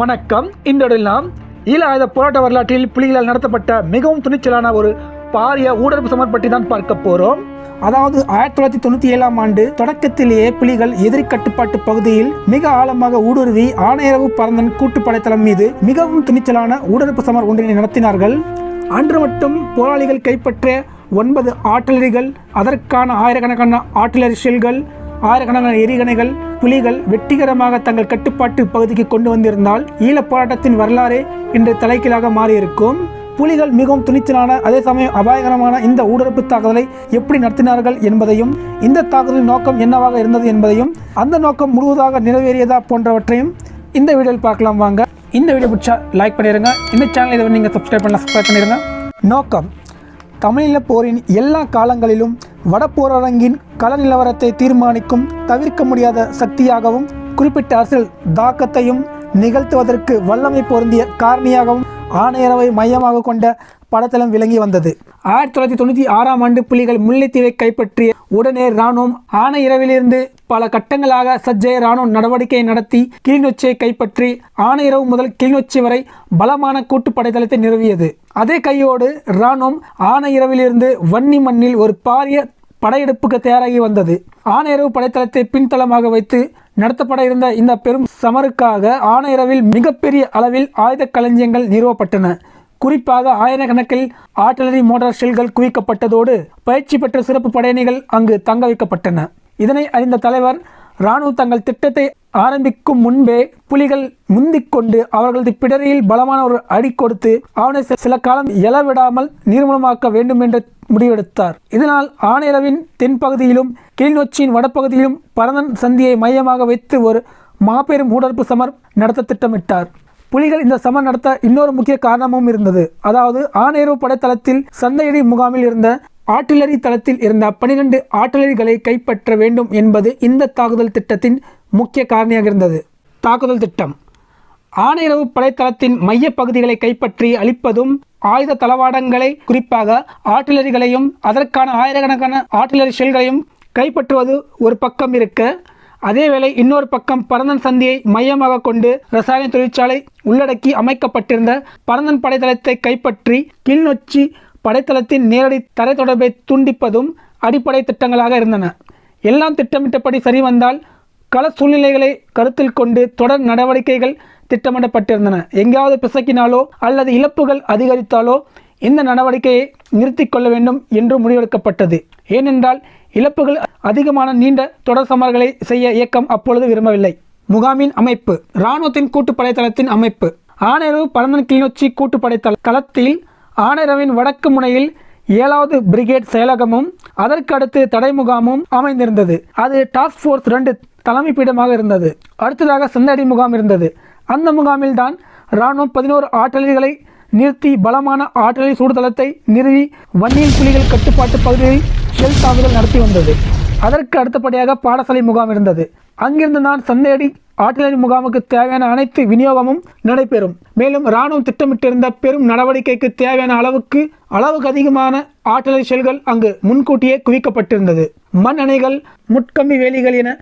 வணக்கம். இன்றோடு நாம் ஈழ ஆயுத போராட்ட வரலாற்றில் புலிகளால் நடத்தப்பட்ட மிகவும் துணிச்சலான ஒரு பாரிய ஊடரப்பு சமர் பற்றி தான் பார்க்க போகிறோம் அதாவது ஆயிரத்தி தொள்ளாயிரத்தி தொண்ணூற்றி ஏழாம் ஆண்டு தொடக்கத்திலேயே புலிகள் எதிரி கட்டுப்பாட்டு பகுதியில் மிக ஆழமாக ஊடுருவி ஆணையரவு பரந்தன் கூட்டுப்படைத்தளம் மீது மிகவும் துணிச்சலான ஊடரப்பு சமர் ஒன்றினை நடத்தினார்கள். அன்று மட்டும் போராளிகள் கைப்பற்ற ஒன்பது ஆர்டிலரிகள் அதற்கான ஆயிரக்கணக்கான ஆர்டிலரி ஷெல்கள் ஆயிரக்கணக்கான எரிகணைகள் புலிகள் வெற்றிகரமாக தங்கள் கட்டுப்பாட்டு பகுதிக்கு கொண்டு வந்திருந்தால் ஈழப் போராட்டத்தின் வரலாறே இன்று தலைக்கீழாக மாறியிருக்கும். புலிகள் மிகவும் துணிச்சலான அதே சமயம் அபாயகரமான இந்த ஊடுருப்பு தாக்குதலை எப்படி நடத்தினார்கள் என்பதையும் இந்த தாக்குதலின் நோக்கம் என்னவாக இருந்தது என்பதையும் அந்த நோக்கம் முழுவதாக நிறைவேறியதா போன்றவற்றையும் இந்த வீடியோவில் பார்க்கலாம் வாங்க. இந்த வீடியோ பிடிச்சா லைக் பண்ணிடுங்க இந்த சேனல் இதை நீங்கள் சப்ஸ்கிரைப் பண்ணலாம் சப்ஸ்கிரைப் பண்ணிடுங்க நோக்கம் தமிழீழ போரின் எல்லா காலங்களிலும் வடபோரரங்கின் கள நிலவரத்தை தீர்மானிக்கும் தவிர்க்க முடியாத சக்தியாகவும் குறிப்பிட்ட அரசியல் தாக்கத்தையும் நிகழ்த்துவதற்கு வல்லமை பொருந்திய காரணியாகவும் ஆணையரவை மையமாக கொண்ட படத்தளம் விளங்கி வந்தது. ஆயிரத்தி தொள்ளாயிரத்தி தொண்ணூற்றி ஆறாம் ஆண்டு புலிகள் முல்லைத்தீவை கைப்பற்றிய உடனே இராணுவம் ஆன இரவிலிருந்து பல கட்டங்களாக சஜ்ஜய இராணுவ நடவடிக்கை நடத்தி கிளிநொச்சியை கைப்பற்றி ஆணையரவு முதல் கிளிநொச்சி வரை பலமான கூட்டுப்படைத்தளத்தை நிறுவியது. அதே கையோடு இராணுவம் ஆன இரவிலிருந்து வன்னி மண்ணில் ஒரு பாரிய படையெடுப்புக்கு தயாராகி வந்தது. ஆனையரவு படைத்தளத்தை பின்தளமாக வைத்து நடத்தப்பட இருந்த இந்த பெரும் சமருக்காக ஆணையரவில் மிகப்பெரிய அளவில் ஆயுத களஞ்சியங்கள் நிறுவப்பட்டன. குறிப்பாக ஆயிரக்கணக்கில் ஆர்டிலரி மோட்டார் ஷெல்கள் குவிக்கப்பட்டதோடு பயிற்சி பெற்ற சிறப்பு படையணிகள் அங்கு தங்க வைக்கப்பட்டன. இதனை அறிந்த தலைவர் இராணுவ தங்கள் திட்டத்தை ஆரம்பிக்கும் முன்பே புலிகள் முந்திக் கொண்டு அவர்களது பிடரியில் பலமான ஒரு அடி கொடுத்து அவனை சில காலம் எழவிடாமல் நிர்மூலமாக்க வேண்டும் என்று முடிவெடுத்தார். இதனால் ஆணையரவின் தென்பகுதியிலும் கிளிநொச்சியின் வடபகுதியிலும் பரந்தன் சந்தியை மையமாக வைத்து ஒரு மாபெரும் ஊடறுப்பு சமர் நடத்த திட்டமிட்டார். புலிகள் இந்த சமர் நடத்த இன்னொரு முக்கிய காரணமும் இருந்தது. அதாவது ஆணையரவு படைத்தளத்தில் சந்தையடி முகாமில் இருந்த ஆர்டிலரி தளத்தில் இருந்த பனிரெண்டு ஆர்டிலரிகளை கைப்பற்ற வேண்டும் என்பது இந்த தாக்குதல் திட்டத்தின் முக்கிய காரணியாக இருந்தது. தாக்குதல் திட்டம். ஆணையரவு படைத்தளத்தின் மைய பகுதிகளை கைப்பற்றி அழிப்பதும் ஆயுத தளவாடங்களை குறிப்பாக ஆர்டிலரிகளையும் அதற்கான ஆயிரக்கணக்கான ஆர்டிலரி ஷெல்களையும் கைப்பற்றுவது ஒரு பக்கம் இருக்க அதேவேளை இன்னொரு பக்கம் பரந்தன் சந்தியை மையமாக கொண்டு ரசாயன தொழிற்சாலை உள்ளடக்கி அமைக்கப்பட்டிருந்த பரந்தன் படைத்தளத்தை கைப்பற்றி கிளிநொச்சி படைத்தளத்தின் நேரடி தரை தொடர்பை துண்டிப்பதும் அடிப்படை திட்டங்களாக இருந்தன. எல்லாம் திட்டமிட்டபடி சரி வந்தால் கள சூழ்நிலைகளை கருத்தில் கொண்டு தொடர் நடவடிக்கைகள் திட்டமிடப்பட்டிருந்தன. எங்காவது பிசக்கினாலோ அல்லது இழப்புகள் அதிகரித்தாலோ இந்த நடவடிக்கையை நிறுத்திக்கொள்ள வேண்டும் என்று முடிவெடுக்கப்பட்டது. ஏனென்றால் இழப்புகள் அதிகமான நீண்ட தொடர் சமர்களை செய்ய இயக்கம் அப்பொழுது விரும்பவில்லை. முகாமின் அமைப்பு இராணுவத்தின் கூட்டுப்படைத்தளத்தின் அமைப்பு ஆனேரவு பரந்தன் கிளிநொச்சி கூட்டுப்படைத்தள தளத்தில் ஆனேரவின் வடக்கு முனையில் ஏழாவது பிரிகேட் செயலகமும் அதற்கு அடுத்து தடை முகாமும் அமைந்திருந்தது. அது டாஸ்க் ஃபோர்ஸ் ரெண்டு தலைமைப்பீடமாக இருந்தது. அடுத்ததாக சந்தடி முகாம் இருந்தது. அந்த முகாமில்தான் இராணுவம் பதினோரு ஆற்றல்களை நிறுத்தி பலமான ஆற்றலை சூடுதளத்தை நிறுவி வன்னியின் புலிகள் கட்டுப்பாட்டு பகுதியில் ஷெல் தாக்குதல் நடத்தி வந்தது. அதற்கு அடுத்தபடியாக பாடசாலை முகாம் இருந்தது. அங்கிருந்து நான் சந்தேடி ஆற்றலை முகாமுக்கு தேவையான அனைத்து விநியோகமும் நடைபெறும். மேலும் இராணுவம் திட்டமிட்டிருந்த பெரும் நடவடிக்கைக்கு தேவையான அளவுக்கு அளவுக்கு அதிகமான ஆற்றலை ஷெல்கள் அங்கு முன்கூட்டியே குவிக்கப்பட்டிருந்தது. மண் அணைகள் முட்கம்பி வேலிகள் என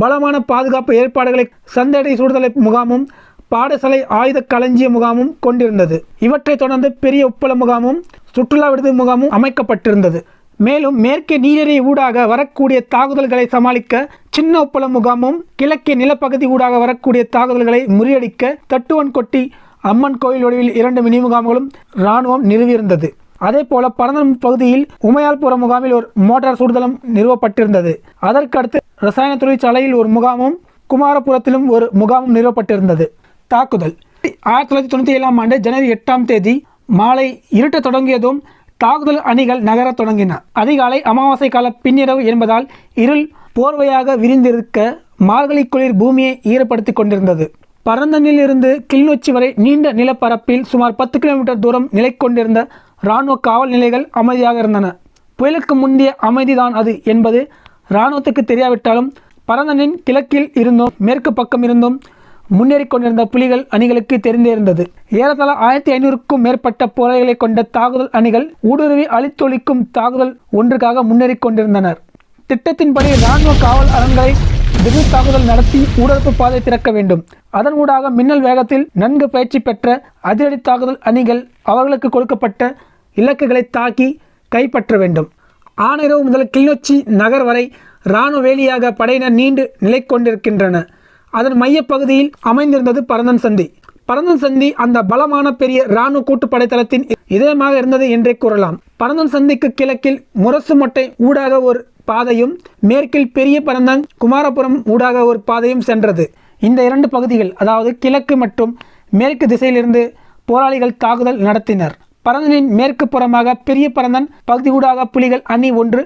பலமான பாதுகாப்பு ஏற்பாடுகளை சந்தையடி சூடுதலை முகாமும் பாடசாலை ஆயுத களஞ்சிய முகாமும் கொண்டிருந்தது. இவற்றைத் தொடர்ந்து பெரிய உப்பள முகாமும் சுற்றுலா விடுதி முகாமும் அமைக்கப்பட்டிருந்தது. மேலும் மேற்கே நீரேறி ஊடாக வரக்கூடிய தாக்குதல்களை சமாளிக்க சின்ன உப்பள முகாமும் கிழக்கே நிலப்பகுதி ஊடாக வரக்கூடிய தாக்குதல்களை முறியடிக்க தட்டுவன் கொட்டி அம்மன் கோயில் வடிவில் இரண்டு மினி முகாம்களும் இராணுவம் நிறுவியிருந்தது. அதே போல பரந்தன் பகுதியில் உமையால்புர முகாமில் ஒரு மோட்டார் சுடுதளம் நிறுவப்பட்டிருந்தது. அதற்கு அடுத்து ரசாயன தொழிற்சாலையில் ஒரு முகாமும் குமாரபுரத்திலும் ஒரு முகாமும் நிறுவப்பட்டிருந்தது. தாக்குதல். ஆயிரத்தி தொள்ளாயிரத்தி தொண்ணூற்றி ஏழாம் ஆண்டு ஜனவரி எட்டாம் தேதி மாலை இருட்டத் தொடங்கியதும் தாக்குதல் அணிகள் நகரத் தொடங்கின. அதிகாலை அமாவாசை கால பின்னிரவு என்பதால் இருள் போர்வையாக விரிந்திருக்க மார்கழி குளிர் பூமியை ஈரப்படுத்தி கொண்டிருந்தது. பரந்தனில் இருந்து கிளிநொச்சி வரை நீண்ட நிலப்பரப்பில் சுமார் பத்து கிலோமீட்டர் தூரம் நிலை கொண்டிருந்த இராணுவ காவல் நிலைகள் அமைதியாக இருந்தன. புயலுக்கு முந்தைய அமைதிதான் அது என்பது இராணுவத்துக்கு தெரியாவிட்டாலும் பரந்தனின் கிழக்கில் இருந்தும் மேற்கு பக்கம் இருந்தும் முன்னேறி கொண்டிருந்த புலிகள் அணிகளுக்கு தெரிந்திருந்தது. ஏறத்தாழ ஆயிரத்தி ஐநூறுக்கும் மேற்பட்ட போராளிகளை கொண்ட தாக்குதல் அணிகள் ஊடுருவி அழித்தொழிக்கும் தாக்குதல் ஒன்றுக்காக முன்னேறி கொண்டிருந்தனர் திட்டத்தின்படி இராணுவ காவல் அரண்களை திடீர் தாக்குதல் நடத்தி ஊடறுப்பு பாதை திறக்க வேண்டும். அதன் ஊடாக மின்னல் வேகத்தில் நன்கு பயிற்சி பெற்ற அதிரடி தாக்குதல் அணிகள் அவர்களுக்கு கொடுக்கப்பட்ட இலக்குகளை தாக்கி கைப்பற்ற வேண்டும். ஆனிரவு முதல் கிளிநொச்சி நகர் வரை இராணுவ வேலியாக படையினர் நீண்டு நிலை கொண்டிருக்கின்றன அதன் மையப்பகுதியில் அமைந்திருந்தது பரந்தன் சந்தி. பரந்தன் சந்தி அந்த பலமான பெரிய இராணுவ கூட்டுப்படை தளத்தின் இதயமாக இருந்தது என்றே கூறலாம். பரந்தன் சந்திக்கு கிழக்கில் முரசு மொட்டை ஊடாக ஒரு பாதையும் மேற்கில் பெரிய பரந்தன் குமாரபுரம் ஊடாக ஒரு பாதையும் சென்றது. இந்த இரண்டு பகுதிகள் அதாவது கிழக்கு மற்றும் மேற்கு திசையிலிருந்து போராளிகள் தாக்குதல் நடத்தினர். பரந்தனின் மேற்கு புறமாக பெரிய பரந்தன் பகுதி ஊடாக புலிகள் அணி ஒன்று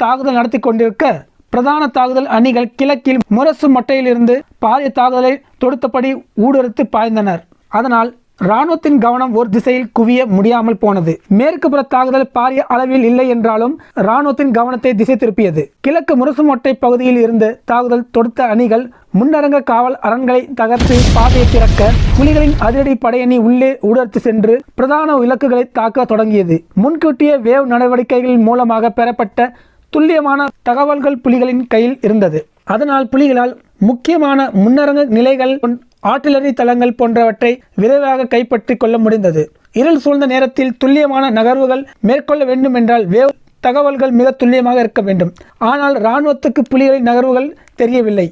தாக்குதல் நடத்தி கொண்டிருக்க பிரதான தாக்குதல் அணிகள் கிழக்கில் முரசு மொட்டையிலிருந்து பாரிய தாக்குதலை தொடுத்தபடி ஊடுருத்து பாய்ந்தனர். அதனால் இராணுவத்தின் கவனம் ஒரு திசையில் குவிய முடியாமல் போனது. மேற்கு புற தாக்குதல் பாரிய அளவில் இல்லை என்றாலும் இராணுவத்தின் கவனத்தை திசை திருப்பியது. கிழக்கு முரசுமொட்டை பகுதியில் இருந்து தாக்குதல் தொடுத்த அணிகள் முன்னரங்க காவல் அரண்களை தகர்த்து பாதையை திறக்க புலிகளின் அதிரடி படையணி உள்ளே ஊடர்த்து சென்று பிரதான இலக்குகளை தாக்க தொடங்கியது. முன்கூட்டிய வேவ் நடவடிக்கைகள் மூலமாக பெறப்பட்ட துல்லியமான தகவல்கள் புலிகளின் கையில் இருந்தது. அதனால் புலிகளால் முக்கியமான முன்னரங்கு நிலைகள் ஆர்டிலரி தளங்கள் போன்றவற்றை விரைவாக கைப்பற்றி கொள்ள முடிந்தது. இருள் சூழ்ந்த நேரத்தில் துல்லியமான நகர்வுகள் மேற்கொள்ள வேண்டும் என்றால் வேவ் தகவல்கள் மிக துல்லியமாக இருக்க வேண்டும். ஆனால் இராணுவத்துக்கு புலிகளின் நகர்வுகள் தெரியவில்லை.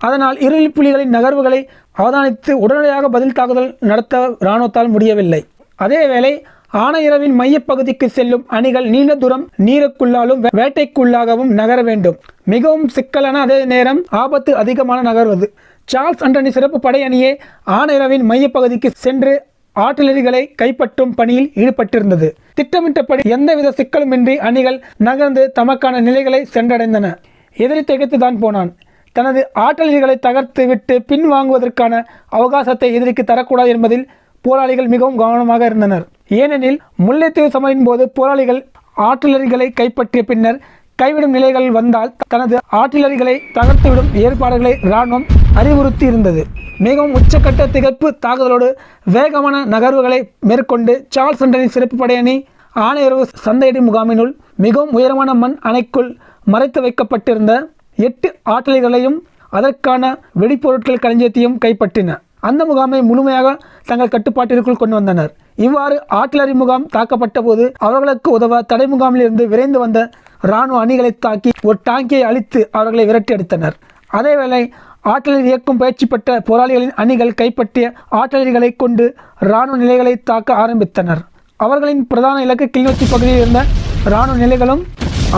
அதனால் இருள் புலிகளின் நகர்வுகளை அவதானித்து உடனடியாக பதில் தாக்குதல் நடத்த இராணுவத்தால் முடியவில்லை. அதேவேளை ஆனையரவின் மையப்பகுதிக்கு செல்லும் அணிகள் நீண்ட தூரம் நீருக்குள்ளாலும் வே- வேட்டைக்குள்ளாகவும் நகர வேண்டும். மிகவும் சிக்கலான அதே நேரம் ஆபத்து அதிகமான நகர்வது. சார்ல்ஸ் அண்டனி சிறப்பு படையணியே ஆணையரவின் மையப்பகுதிக்கு சென்று ஆர்டிலரிகளை கைப்பற்றும் பணியில் ஈடுபட்டிருந்தது. திட்டமிட்டபடி எந்தவித சிக்கலுமின்றி அணிகள் நகர்ந்து தமக்கான நிலைகளை சென்றடைந்தன. எதிரி திகைத்து தான் போனான். தனது ஆற்றல்களை தகர்த்து விட்டு பின்வாங்குவதற்கான அவகாசத்தை எதிரிக்கு தரக்கூடாது என்பதில் போராளிகள் மிகவும் கவனமாக இருந்தனர். ஏனெனில் முல்லைத்தீவு சமரின் போது போராளிகள் ஆர்டிலரிகளை கைப்பற்றிய பின்னர் கைவிடும் நிலைகள் வந்தால் தனது ஆற்றிலறிகளை தகர்த்துவிடும் ஏற்பாடுகளை இராணுவம் அறிவுறுத்தி இருந்தது மிகவும் உச்சக்கட்ட திகைப்பு தாக்குதலோடு வேகமான நகர்வுகளை மேற்கொண்டு சார்ல்ஸ் அண்டனின் சிறப்பு படையணி ஆணையரவு சந்தையடி முகாமினுள் மிகவும் உயரமான மண் அணைக்குள் மறைத்து வைக்கப்பட்டிருந்த எட்டு ஆற்றல்களையும் அதற்கான வெடிப்பொருட்கள் களஞ்சியத்தையும் கைப்பற்றின. அந்த முகாமை முழுமையாக தங்கள் கட்டுப்பாட்டிற்குள் கொண்டு வந்தனர். இவ்வாறு ஆர்டிலரி முகாம் தாக்கப்பட்ட போது அவர்களுக்கு உதவ தடை முகாமிலிருந்து விரைந்து வந்த இராணுவ அணிகளை தாக்கி ஒரு டாங்கியை அழித்து அவர்களை விரட்டி அடித்தனர். அதேவேளை ஆற்றலில் இயக்கும் பயிற்சி பெற்ற போராளிகளின் அணிகள் கைப்பற்றிய ஆற்றலரிகளை கொண்டு இராணுவ நிலைகளை தாக்க ஆரம்பித்தனர். அவர்களின் பிரதான இலக்கு கிளிநொச்சி பகுதியில் இருந்த இராணுவ நிலைகளும்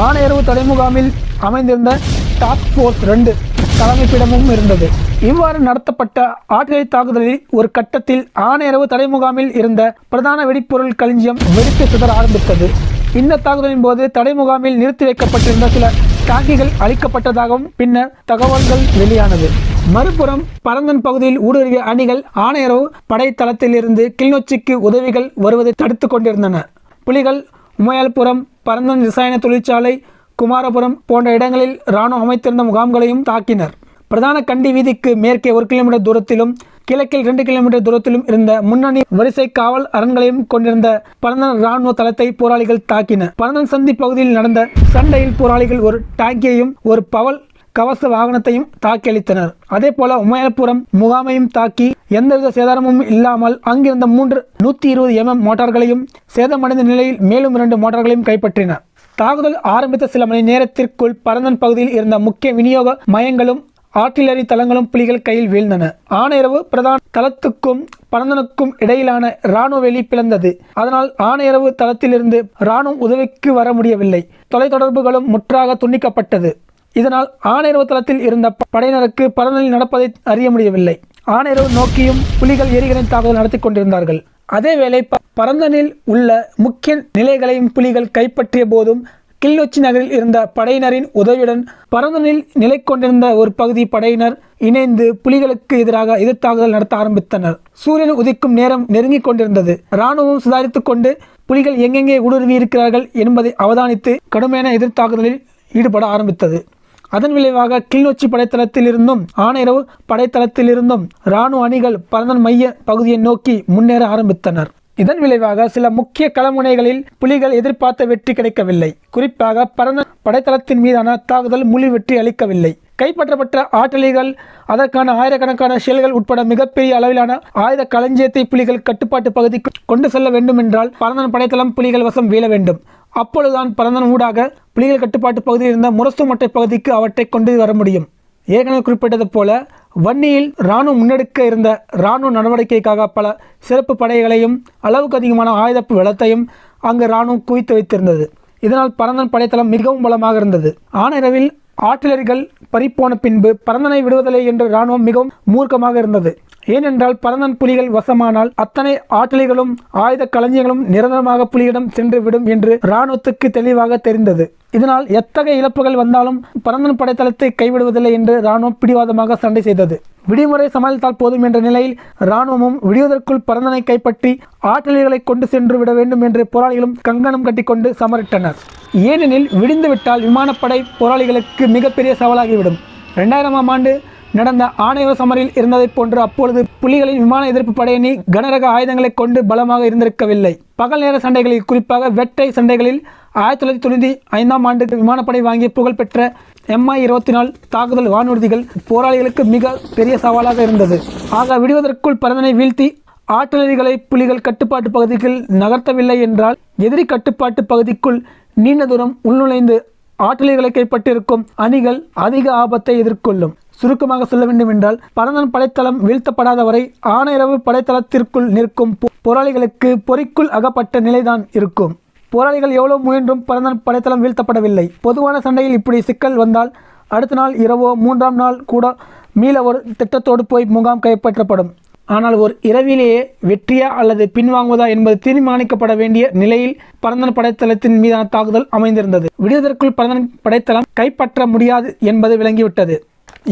ஆணையரவு தடைமுகாமில் அமைந்திருந்த டாப் ஃபோர்ஸ் ரெண்டு தலைமைப்பிடமும் இருந்தது. இவ்வாறு நடத்தப்பட்ட ஆற்றலை தாக்குதலில் ஒரு கட்டத்தில் ஆணையரவு தடைமுகாமில் இருந்த பிரதான வெடிப்பொருள் களஞ்சியம் வெடித்து சிதற ஆரம்பித்தது. இந்த தாக்குதலின் போது தடைமுகாமில் நிறுத்தி வைக்கப்பட்டிருந்த சில டாங்கிகள் அழிக்கப்பட்டதாகவும் பின்னர் தகவல்கள் வெளியானது. மறுபுறம் பரந்தன் பகுதியில் ஊடுருவிய அணிகள் ஆணையரவு படைத்தளத்திலிருந்து கிளிநொச்சிக்கு உதவிகள் வருவதை தடுத்து கொண்டிருந்தன. புலிகள் உமையால்புரம் பரந்தன் ரசாயன தொழிற்சாலை குமாரபுரம் போன்ற இடங்களில் இராணுவம் அமைத்திருந்த முகாம்களையும் தாக்கினர். பிரதான கண்டி வீதிக்கு மேற்கே ஒரு கிலோமீட்டர் தூரத்திலும் கிழக்கில் இரண்டு கிலோமீட்டர் தூரத்திலும் இருந்த முன்னணி வரிசை காவல் அரண்களையும் கொண்டிருந்த பரந்தன் ராணுவ தளத்தை போராளிகள் தாக்கின. பரந்தன் சந்தி பகுதியில் நடந்த சண்டையில் போராளிகள் ஒரு டாங்கியையும் ஒரு பவல் கவச வாகனத்தையும் தாக்கியளித்தனர் அதே போல உமையலபுரம் முகாமையும் தாக்கி எந்தவித சேதாரமும் இல்லாமல் அங்கிருந்த மூன்று நூற்றி இருபது எம்எம் மோட்டார்களையும் சேதமடைந்த நிலையில் மேலும் இரண்டு மோட்டார்களையும் கைப்பற்றினர் தாக்குதல் ஆரம்பித்த சில மணி நேரத்திற்குள் பரந்தன் பகுதியில் இருந்த முக்கிய விநியோக மையங்களும் ஆர்டிலரி தளங்களும் புலிகள் கையில் வீழ்ந்தன. ஆனையரவு பிரதான தளத்துக்கும் பரந்தனுக்கும் இடையிலான இராணுவ வெளி பிளந்தது. அதனால் ஆணையரவு தளத்திலிருந்து இராணுவம் உதவிக்கு வர முடியவில்லை. தொலைத்தொடர்புகளும் முற்றாக துண்டிக்கப்பட்டது. இதனால் ஆனையரவு தளத்தில் இருந்த படையினருக்கு பரந்தனில் நடப்பதை அறிய முடியவில்லை. ஆணையரவு நோக்கியும் புலிகள் எரிகணை தாக்குதல் நடத்தி கொண்டிருந்தார்கள். அதேவேளை ப- பரந்தனில் உள்ள முக்கிய நிலைகளையும் புலிகள் கைப்பற்றிய போதும் கிளிநொச்சி நகரில் இருந்த படையினரின் உதவியுடன் பரந்தனில் நிலை கொண்டிருந்த ஒரு பகுதி படையினர் இணைந்து புலிகளுக்கு எதிராக எதிர்த்தாக்குதல் நடத்த ஆரம்பித்தனர். சூரியன் உதிக்கும் நேரம் நெருங்கிக் கொண்டிருந்தது. இராணுவம் சுதாரித்துக் கொண்டு புலிகள் எங்கெங்கே ஊடுருவி இருக்கிறார்கள் என்பதை அவதானித்து கடுமையான எதிர்த்தாக்குதலில் ஈடுபட ஆரம்பித்தது. அதன் விளைவாக கிளிநொச்சி படைத்தளத்திலிருந்தும் ஆனையரவு படைத்தளத்திலிருந்தும் இராணுவ அணிகள் பரந்தன் மைய பகுதியை நோக்கி முன்னேற ஆரம்பித்தனர். இதன் விளைவாக சில முக்கிய களமுனைகளில் புலிகள் எதிர்பார்த்த வெற்றி கிடைக்கவில்லை. குறிப்பாக பரந்த படைத்தளத்தின் மீதான தாக்குதல் முழு வெற்றி அளிக்கவில்லை. கைப்பற்றப்பட்ட ஆற்றலிகள் அதற்கான ஆயிரக்கணக்கான ஷெல்கள் உட்பட மிகப்பெரிய அளவிலான ஆயுத களஞ்சியத்தை புலிகள் கட்டுப்பாட்டு பகுதிக்கு கொண்டு செல்ல வேண்டும் என்றால் பரந்தன் படைத்தளம் புலிகள் வசம் வீழ வேண்டும். அப்பொழுதுதான் பரந்தன் ஊடாக புலிகள் கட்டுப்பாட்டு பகுதியில் இருந்த முரசு மட்டை பகுதிக்கு அவற்றை கொண்டு வர முடியும். ஏற்கனவே குறிப்பிட்டது போல வன்னியில் இராணுவம் முன்னெடுக்க இருந்த இராணுவ நடவடிக்கைக்காக பல சிறப்பு படைகளையும் அளவுக்கு அதிகமான ஆயுத வெள்ளத்தையும் அங்கு இராணுவம் குவித்து வைத்திருந்தது. இதனால் பரந்தன் படைத்தளம் மிகவும் பலமாக இருந்தது. ஆனிரவில் ஆட்டிலரிகள் பறிப்போன பின்பு பரந்தனை விடுவதில்லை என்று இராணுவம் மிகவும் மூர்க்கமாக இருந்தது. ஏனென்றால் பரந்தன் புலிகள் வசமானால் அத்தனை ஆற்றலிகளும் ஆயுத களஞ்சியங்களும் நிரந்தரமாக புலியிடம் சென்று விடும் என்று இராணுவத்துக்கு தெளிவாக தெரிந்தது. இதனால் எத்தகைய இழப்புகள் வந்தாலும் பரந்தன் படைத்தளத்தை கைவிடுவதில்லை என்று இராணுவம் பிடிவாதமாக சண்டை செய்தது. விடுமுறை சமாளித்தால் போதும் என்ற நிலையில் இராணுவமும் விடுவதற்குள் பரந்தனை கைப்பற்றி ஆற்றலிகளை கொண்டு சென்று விட வேண்டும் என்று போராளிகளும் கங்கணம் கட்டிக்கொண்டு சமரிட்டனர். ஏனெனில் விடிந்துவிட்டால் விமானப்படை போராளிகளுக்கு மிகப்பெரிய சவாலாகிவிடும். இரண்டாயிரமாம் ஆண்டு நடந்த ஆணையர் சமரில் இருந்ததைப் போன்று அப்பொழுது புலிகளின் விமான எதிர்ப்பு படையணி கனரக ஆயுதங்களை கொண்டு பலமாக இருந்திருக்கவில்லை. பகல் நேர சண்டைகளில் குறிப்பாக வெட்டை சண்டைகளில் ஆயிரத்தி தொள்ளாயிரத்தி தொண்ணூற்றி ஐந்தாம் ஆண்டு விமானப்படை வாங்கிய புகழ்பெற்ற எம்ஐ இருபத்தி நாலு தாக்குதல் வானூர்திகள் போராளிகளுக்கு மிக பெரிய சவாலாக இருந்தது. ஆக விடுவதற்குள் பரதனை வீழ்த்தி ஆற்றலரிகளை புலிகள் கட்டுப்பாட்டு பகுதிக்குள் நகர்த்தவில்லை என்றால் எதிரி கட்டுப்பாட்டு பகுதிக்குள் நீண்ட தூரம் உள்நுழைந்து ஆற்றலிகளை கைப்பற்றிருக்கும் அணிகள் அதிக ஆபத்தை எதிர்கொள்ளும். சுருக்கமாக சொல்ல வேண்டும் என்றால் பரந்தன் படைத்தளம் வீழ்த்தப்படாத வரை ஆணையரவு படைத்தளத்திற்குள் நிற்கும் போராளிகளுக்கு பொறிக்குள் அகப்பட்ட நிலைதான் இருக்கும். போராளிகள் எவ்வளவு முயன்றும் பரந்தன் படைத்தளம் வீழ்த்தப்படவில்லை. பொதுவான சண்டையில் இப்படி சிக்கல் வந்தால் அடுத்த நாள் இரவோ மூன்றாம் நாள் கூட மீள ஒரு திட்டத்தோடு போய் முகாம் கைப்பற்றப்படும். ஆனால் ஒரு இரவிலேயே வெற்றியா அல்லது பின்வாங்குவதா என்பது தீர்மானிக்கப்பட வேண்டிய நிலையில் பரந்தன் படைத்தளத்தின் மீதான தாக்குதல் அமைந்திருந்தது. விடுவதற்குள் பரந்தன் படைத்தளம் கைப்பற்ற முடியாது என்பது விளங்கிவிட்டது.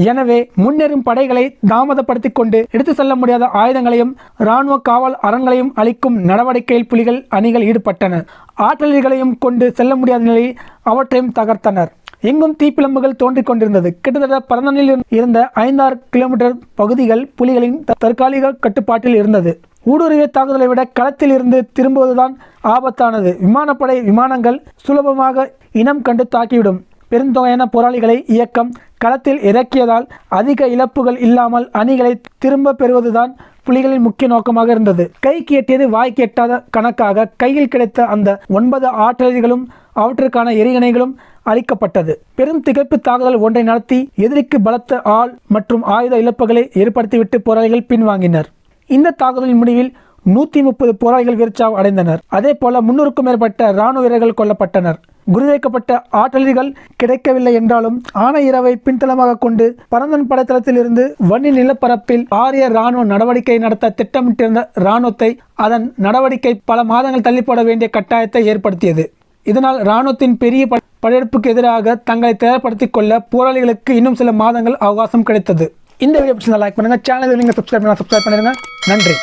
எனவே முன்னேறும் படைகளை தாமதப்படுத்திக் கொண்டு எடுத்து செல்ல முடியாத ஆயுதங்களையும் இராணுவ காவல் அரண்களையும் அளிக்கும் நடவடிக்கையில் புலிகள் அணிகள் ஈடுபட்டனர் ஆற்றல்களையும் கொண்டு செல்ல முடியாத நிலையில் அவற்றையும் தகர்த்தனர். எங்கும் தீப்பிழம்புகள் தோன்றிக் கொண்டிருந்தது. கிட்டத்தட்ட பரந்தனில் இருந்த ஐந்தாறு கிலோமீட்டர் பகுதிகள் புலிகளின் தற்காலிக கட்டுப்பாட்டில் இருந்தது. ஊடுருவிய தாக்குதலை விட களத்தில் இருந்து திரும்புவதுதான் ஆபத்தானது. விமானப்படை விமானங்கள் சுலபமாக இனம் கண்டு தாக்கிவிடும். பெருந்தொகையான போராளிகளை இயக்கம் களத்தில் இறக்கியதால் அதிக இழப்புகள் இல்லாமல் அணிகளை திரும்ப பெறுவதுதான் புலிகளின் முக்கிய நோக்கமாக இருந்தது. கைக்கு எட்டியது வாய்க்கு எட்டாத கணக்காக கையில் கிடைத்த அந்த ஒன்பது ஆற்றலிகளும் அவற்றுக்கான எரிகணைகளும் அளிக்கப்பட்டது பெரும் திகைப்பு தாக்குதல் ஒன்றை நடத்தி எதிரிக்கு பலத்த ஆள் மற்றும் ஆயுத இழப்புகளை ஏற்படுத்திவிட்டு போராளிகள் பின்வாங்கினர். இந்த தாக்குதலின் முடிவில் நூற்றி முப்பது போராளிகள் வீர்ச்சாவ் அடைந்தனர். அதே போல முன்னூறுக்கும் மேற்பட்ட இராணுவ வீரர்கள் கொல்லப்பட்டனர். குறிவைக்கப்பட்ட ஆற்றலிகள் கிடைக்கவில்லை என்றாலும் ஆன இரவை பின்தளமாக கொண்டு பரந்தன் படைத்தளத்திலிருந்து வன்னி நிலப்பரப்பில் ஆரிய இராணுவ நடவடிக்கை நடத்த திட்டமிட்டிருந்த இராணுவத்தை அதன் நடவடிக்கை பல மாதங்கள் தள்ளி போட வேண்டிய கட்டாயத்தை ஏற்படுத்தியது. இதனால் இராணுவத்தின் பெரிய படையெடுப்புக்கு எதிராக தங்களை தயார்படுத்திக் கொள்ள போராளிகளுக்கு இன்னும் சில மாதங்கள் அவகாசம் கிடைத்தது. இந்த வீடியோ பிடிச்சிருந்தா லைக் பண்ணுங்க. சேனல் நீங்கள் சப்ஸ்கிரைப் பண்ணால் சப்ஸ்கிரைப் பண்ணிடுங்க. நன்றி.